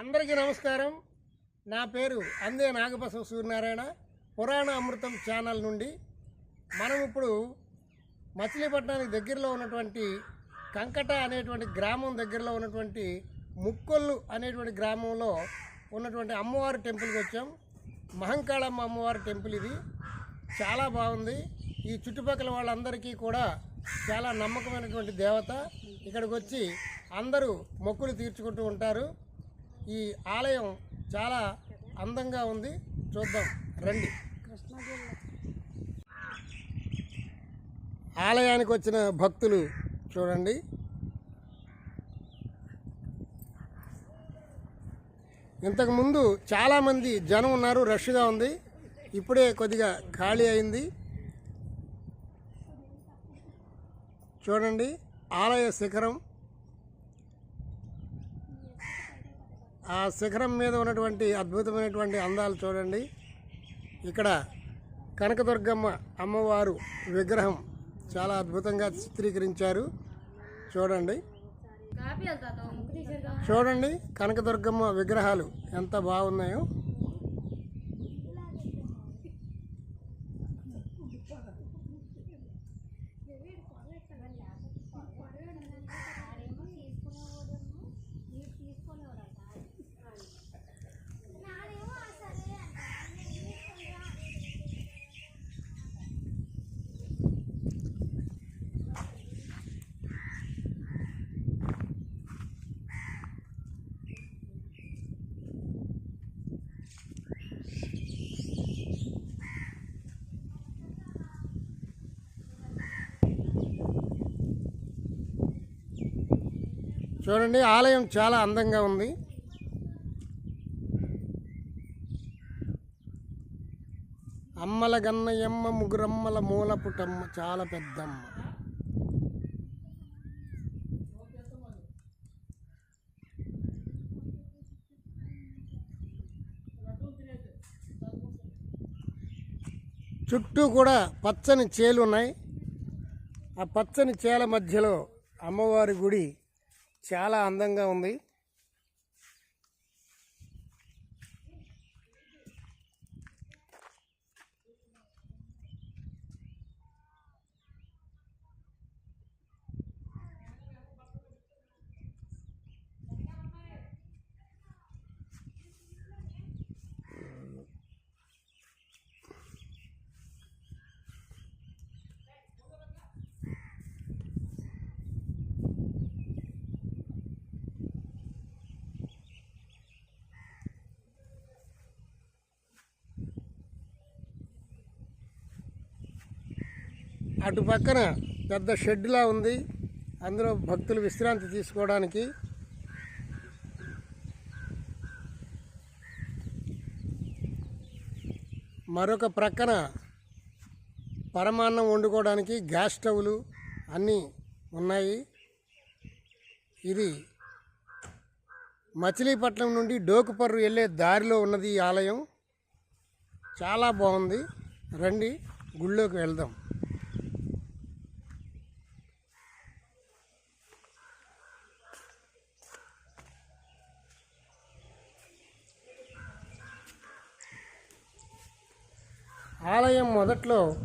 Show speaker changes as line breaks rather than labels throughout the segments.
అందరికీ నమస్కారం. నా పేరు అందే నాగబసవ సూర్యనారాయణ. పురాణ అమృతం ఛానల్ నుండి మనం ఇప్పుడు మచిలీపట్నానికి దగ్గరలో ఉన్నటువంటి కంకట అనేటువంటి గ్రామం దగ్గరలో ఉన్నటువంటి ముక్కొల్లు అనేటువంటి గ్రామంలో ఉన్నటువంటి అమ్మవారి టెంపుల్కి వచ్చాం. మహంకాళమ్మ అమ్మవారి టెంపుల్ ఇది. చాలా బాగుంది. ఈ చుట్టుపక్కల వాళ్ళందరికీ కూడా చాలా నమ్మకమైనటువంటి దేవత. ఇక్కడికి వచ్చి అందరూ మొక్కులు తీర్చుకుంటూ ఉంటారు. ఈ ఆలయం చాలా అందంగా ఉంది. చూద్దాం. రండి. ఆలయానికి వచ్చిన భక్తులు చూడండి. ఇంతకుముందు చాలామంది జనం ఉన్నారు. రష్గా ఉంది. ఇప్పుడే కొద్దిగా ఖాళీ అయింది. చూడండి. ఆలయ శిఖరం. ఆ శిఖరం మీద ఉన్నటువంటి అద్భుతమైనటువంటి అందాలు చూడండి. ఇక్కడ కనకదుర్గమ్మ అమ్మవారు విగ్రహం చాలా అద్భుతంగా చిత్రీకరించారు. చూడండి. చూడండి కనకదుర్గమ్మ విగ్రహాలు ఎంత బాగున్నాయో. చూడండి ఆలయం చాలా అందంగా ఉంది. అమ్మల గన్నయమ్మ ముగ్గురమ్మల మూలపుటమ్మ చాలా పెద్దమ్మ. చుట్టూ కూడా పచ్చని చేలు ఉన్నాయి ఆ పచ్చని చేల మధ్యలో అమ్మవారి గుడి చాలా అందంగా ఉంది. అటు పక్కన పెద్ద షెడ్లా ఉంది. అందులో భక్తులు విశ్రాంతి తీసుకోవడానికి మరొక ప్రక్కన పరమాన్నం వండుకోవడానికి గ్యాస్ స్టవ్లు అన్నీ ఉన్నాయి. ఇది మచిలీపట్నం నుండి డోకుపర్రు వెళ్ళే దారిలో ఉన్నది ఈ ఆలయం. చాలా బాగుంది. రండి గుళ్ళోకి వెళ్దాం. ఆలయం మొదట్లో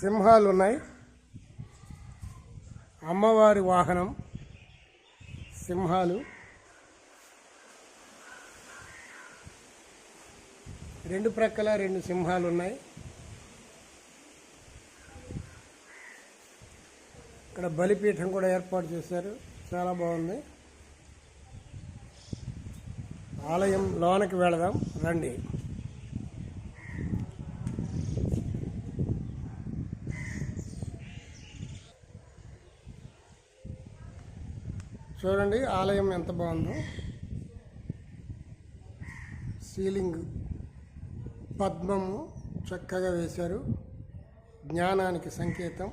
సింహాలు ఉన్నాయి అమ్మవారి వాహనం సింహాలు. రెండు ప్రక్కల రెండు సింహాలు ఉన్నాయి ఇక్కడ బలిపీఠం కూడా ఏర్పాటు చేశారు. చాలా బాగుంది. ఆలయం లోనకి వెళదాం. రండి. చూడండి ఆలయం ఎంత బాగుందో. సీలింగ్ పద్మము చక్కగా వేశారు. జ్ఞానానికి సంకేతం.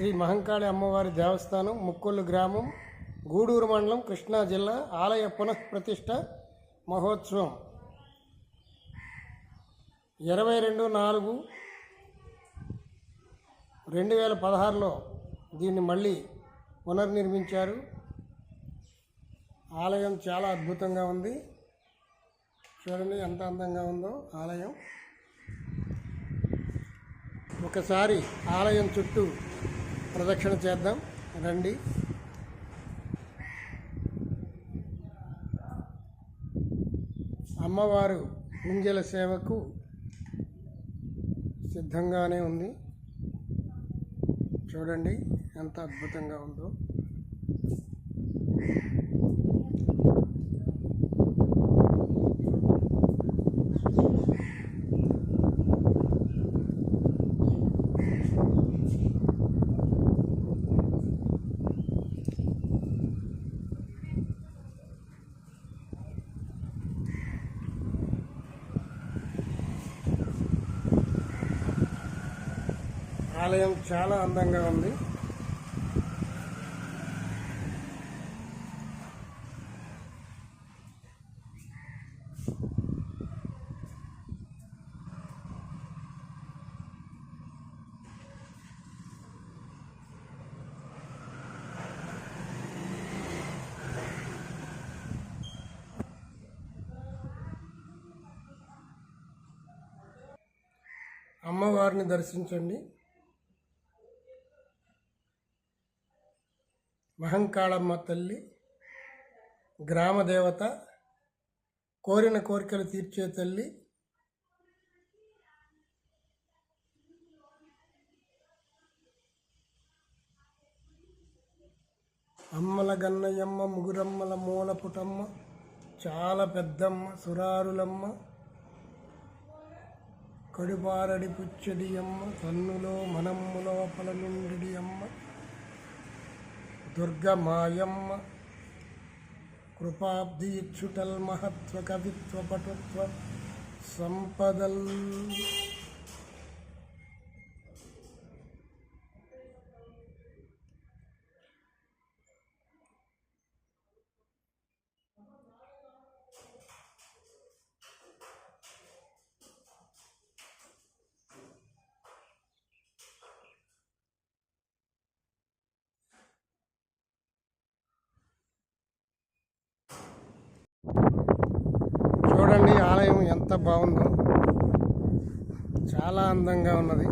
శ్రీ మహంకాళి అమ్మవారి దేవస్థానం ముక్కొల్లు గ్రామం గూడూరు మండలం కృష్ణా జిల్లా ఆలయ పునఃప్రతిష్ట మహోత్సవం. ఇరవై రెండు నాలుగు రెండు వేల పదహారులో దీన్ని మళ్ళీ పునర్నిర్మించారు. ఆలయం చాలా అద్భుతంగా ఉంది. చూడండి ఎంత అందంగా ఉందో ఆలయం. ఒకసారి ఆలయం చుట్టూ ప్రదక్షిణ చేద్దాం. రండి. అమ్మవారు కుంజల సేవకు సిద్ధంగానే ఉంది. చూడండి ఎంత అద్భుతంగా ఉందో. ఆలయం చాలా అందంగా ఉంది. అమ్మవారిని దర్శించండి. మహంకాళమ్మ తల్లి గ్రామదేవత కోరిన కోరికలు తీర్చే తల్లి అమ్మల గన్నయ్యమ్మ ముగురమ్మల మూల పుటమ్మ చాలా పెద్దమ్మ సురారులమ్మ కడుపారడి పుచ్చడి అమ్మ తన్నులో మనమ్ము లోపల నుండి అమ్మ దుర్గమాయమ్మ కృపాబ్దీక్షుటల్ మహత్వ కవిత్వ పటుత్వ సంపదల్ చూడండి ఆలయం ఎంత బాగుందో. చాలా అందంగా ఉన్నది.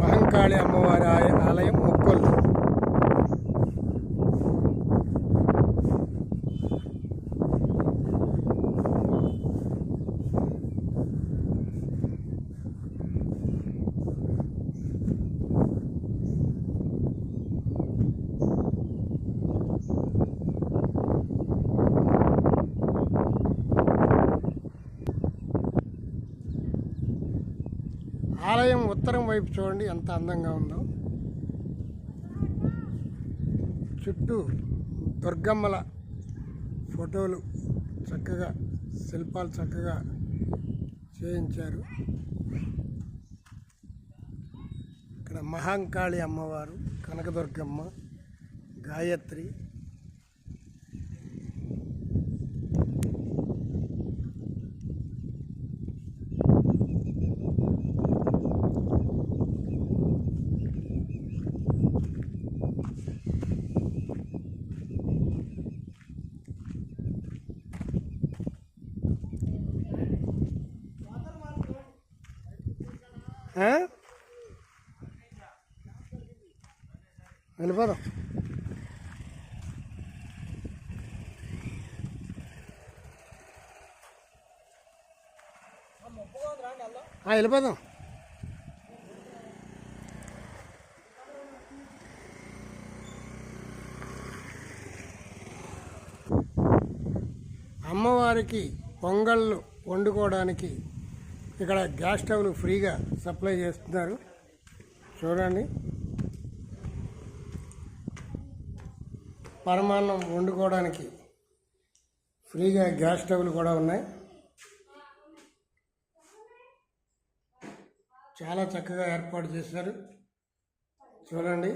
మహంకాళి అమ్మవారి ఆలయం ముక్కొల్లు ఆలయం ఉత్తరం వైపు చూడండి ఎంత అందంగా ఉందో. చుట్టూ దుర్గమ్మల ఫోటోలు చక్కగా శిల్పాలు చక్కగా చేయించారు. ఇక్కడ మహాంకాళి అమ్మవారు కనకదుర్గమ్మ గాయత్రి వెళ్ళిపోదాం. ఆ, వెళ్ళిపోదాం. అమ్మవారికి పొంగళ్ళు వండుకోవడానికి ఇక్కడ గ్యాస్ స్టవ్లు ఫ్రీగా సప్లై చేస్తున్నారు. చూడండి. పరమాన్నం వండుకోవడానికి ఫ్రీగా గ్యాస్ స్టవ్లు కూడా ఉన్నాయి. చాలా చక్కగా ఏర్పాటు చేశారు. చూడండి.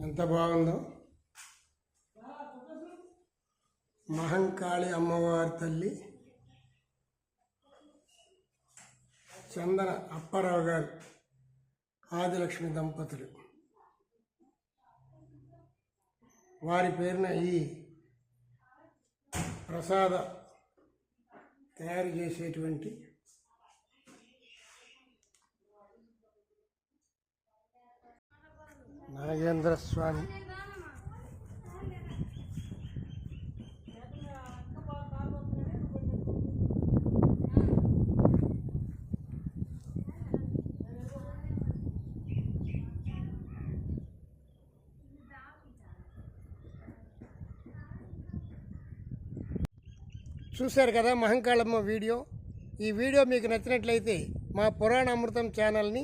ఎంత బాగుందో. మహంకాళి అమ్మవారి తల్లి చందన అప్పారావు గారు ఆదిలక్ష్మి దంపతులు. వారి పేరున ఈ ప్రసాద తయారు చేసేటువంటి నాగేంద్ర స్వామి చూశారు కదా మహంకాళమ్మ వీడియో. ఈ వీడియో మీకు నచ్చినట్లయితే మా పురాణ అమృతం ఛానల్ని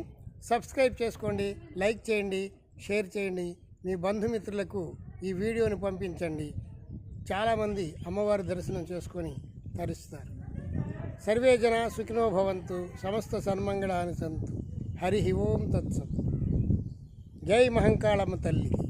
సబ్స్క్రైబ్ చేసుకోండి లైక్ చేయండి షేర్ చేయండి. మీ బంధుమిత్రులకు ఈ వీడియోని పంపించండి. చాలామంది అమ్మవారి దర్శనం చేసుకొని తరుస్తారు. సర్వే జన సుఖినో భవంతు సమస్త సన్మంగళాని సంతు. హరి ఓం తత్సత్. జై మహంకాళమ్మ తల్లికి